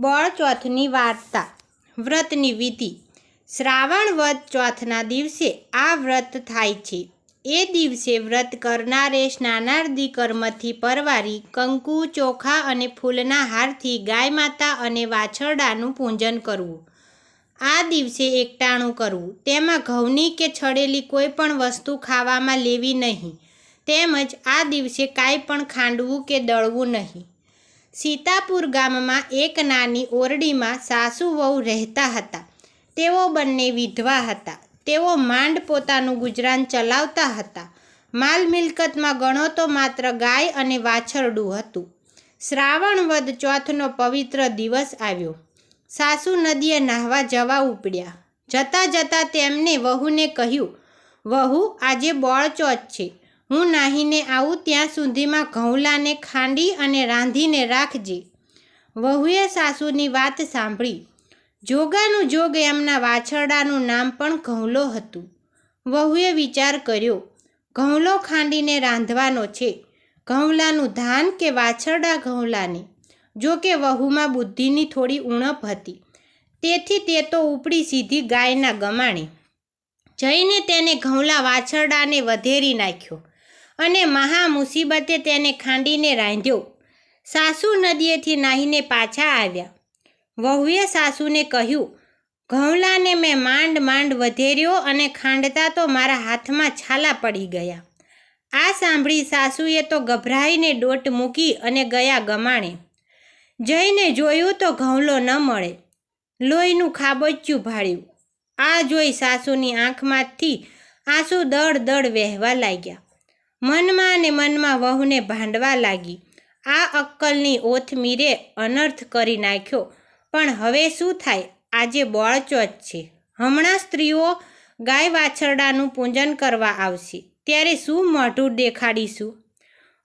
બળચોથની વાર્તા, વ્રતની વિધિ. શ્રાવણ વદ ચોથના દિવસે આ વ્રત થાય છે. એ દિવસે વ્રત કરનારે સ્નાનાર્દી કર્મથી પરવારી કંકુ, ચોખા અને ફૂલના હારથી ગાય માતા અને વાછરડાનું પૂજન કરવું. આ દિવસે એકટાણું કરવું. તેમાં ઘઉંની કે છડેલી કોઈ પણ વસ્તુ ખાવામાં લેવી નહીં. તેમજ આ દિવસે કાંઈ પણ ખાંડવું કે દળવું નહીં. સીતાપુર ગામમાં એક નાની ઓરડીમાં સાસુ વહુ રહેતા હતા. તેઓ બંને વિધવા હતા. તેઓ માંડ પોતાનું ગુજરાન ચલાવતા હતા. માલ મિલકતમાં ગણો તો માત્ર ગાય અને વાછરડું હતું. શ્રાવણ વદ ચોથનો પવિત્ર દિવસ આવ્યો. સાસુ નદીએ નાહવા જવા ઉપડ્યા. જતાં જતાં તેમને વહુને કહ્યું, વહુ, આજે બોળચોથ છે. હું નાહીને આવું ત્યાં સુધીમાં ઘઉંલાને ખાંડી અને રાંધીને રાખજે. વહુએ સાસુની વાત સાંભળી. જોગાનું જોગ એમના વાછરડાનું નામ પણ ઘઉંલો હતું. વહુએ વિચાર કર્યો, ઘઉંલો ખાંડીને રાંધવાનો છે. ઘઉંલાનું ધાન કે વાછરડા ઘઉંલાને? જો કે વહુમાં બુદ્ધિની થોડી ઉણપ હતી. તેથી તે તો ઉપડી સીધી ગાયના ગમાણે. જઈને તેને ઘઉંલા વાછરડાને વધેરી નાખ્યો. અને મહા મુસીબતે તેને ખાંડીને રાંધ્યો. સાસુ નદીએથી નાહીને પાછા આવ્યા. વહુએ સાસુને કહ્યું ઘઉંલાને મેં માંડ માંડ વધેર્યો અને ખાંડતા તો મારા હાથમાં છાલા પડી ગયા. આ સાંભળી સાસુએ તો ગભરાઈને ડોટ મૂકી અને ગયા ગમાણે. જઈને જોયું તો ઘઉંલો ન મળે. લોહીનું ખાબોચ્યું ભાળ્યું. આ જોઈ સાસુની આંખમાંથી આંસુ દળ દળ વહેવા લાગ્યા. મનમાં અને મનમાં વહુને ભાંડવા લાગી. આ અક્કલની ઓથ મીરે અનર્થ કરી નાખ્યો. પણ હવે શું થાય? આજે બળચોચ છે. હમણાં સ્ત્રીઓ ગાય વાછરડાનું પૂજન કરવા આવશે. ત્યારે શું મોઢું દેખાડીશું?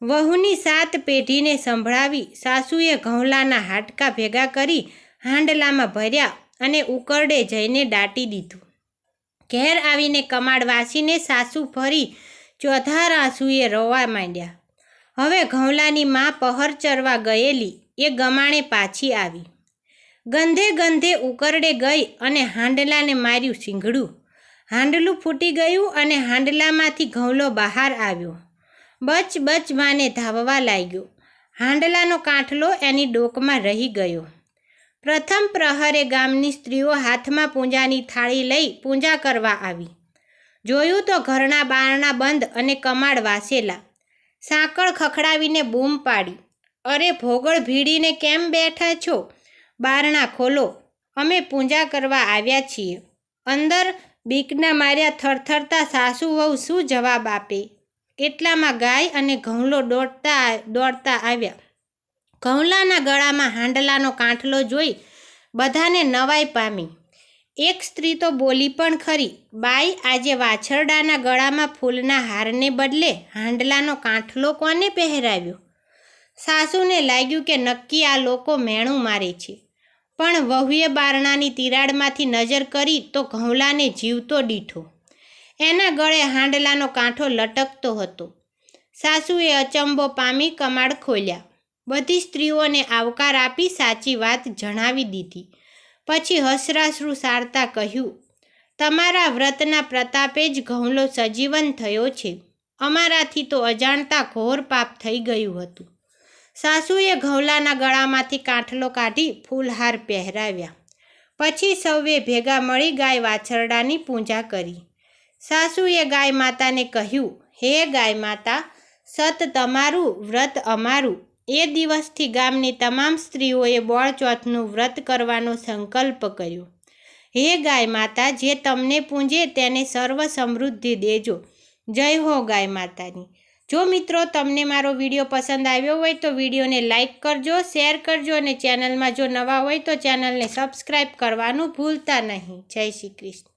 વહુની સાત પેઢીને સંભળાવી સાસુએ ઘઉંલાના હાડકા ભેગા કરી હાંડલામાં ભર્યા અને ઉકરડે જઈને દાટી દીધું. ઘેર આવીને કમાડ વાસીને સાસુ ફરી ચોથા આંસુએ રોવા માંડ્યા. હવે ઘઉંલાની માં પહર ચરવા ગયેલી, એ ગમાણે પાછી આવી. ગંધે ગંધે ઉકરડે ગઈ અને હાંડલાને માર્યું સિંઘડું હાંડલું ફૂટી ગયું અને હાંડલામાંથી ઘઉંલો બહાર આવ્યો. બચ બચ માને ધાવવા લાગ્યો. હાંડલાનો કાંઠલો એની ડોકમાં રહી ગયો. પ્રથમ પ્રહરે ગામની સ્ત્રીઓ હાથમાં પૂજાની થાળી લઈ પૂજા કરવા આવી. જોયું તો ઘરના બારણા બંધ અને કમાડ વાસેલા. સાંકળ ખખડાવીને બૂમ પાડી. અરે ભોગળ ભીડીને કેમ બેઠા છો? બારણા ખોલો. અમે પૂજા કરવા આવ્યા છીએ. અંદર બીકના માર્યા થરથરતા સાસુ વહુ શું જવાબ આપે? એટલામાં ગાય અને ઘઉંલો દોડતા દોડતા આવ્યા. ઘઉંલાના ગળામાં હાંડલાનો કાંઠલો જોઈ બધાને નવાઈ પામી. એક સ્ત્રી તો બોલી પણ ખરી, બાઈ, આજે વાછરડાના ગળામાં ફૂલના હારને બદલે હાંડલાનો કાંઠલો કોને પહેરાવ્યો? સાસુને લાગ્યું કે નક્કી આ લોકો મેણું મારે છે. પણ વહુએ બારણાની તિરાડમાંથી નજર કરી તો ઘઉંલાને જીવતો દીઠો. એના ગળે હાંડલાનો કાંઠો લટકતો હતો. સાસુએ અચંબો પામી કમાડ ખોલ્યા. બધી સ્ત્રીઓને આવકાર આપી સાચી વાત જણાવી દીધી. પછી હસરાશ્રુ સારતા કહ્યું, તમારા વ્રતના પ્રતાપે જ ઘઉંલો સજીવન થયો છે. અમારાથી તો અજાણતા ઘોર પાપ થઈ ગયું હતું. સાસુએ ઘઉલાના ગળામાંથી કાંઠલો કાઢી ફૂલહાર પહેરાવ્યા. પછી સૌએ ભેગા મળી ગાય વાછરડાની પૂજા કરી. સાસુએ ગાય માતાને કહ્યું, હે ગાય માતા, સત તમારું, વ્રત અમારું એ દિવસથી ગામની તમામ સ્ત્રીઓએ બોળચોથનું વ્રત કરવાનો સંકલ્પ કર્યો. હે ગાય માતા, જે તમને પૂંજે તેને સર્વ સમૃદ્ધિ દેજો. જય હો ગાય માતાની. જો મિત્રો તમને મારો વીડિયો પસંદ આવ્યો હોય તો વિડીયોને લાઇક કરજો, શેર કરજો અને ચેનલમાં જો નવા હોય તો ચેનલને સબસ્ક્રાઈબ કરવાનું ભૂલતા નહીં. જય શ્રી કૃષ્ણ.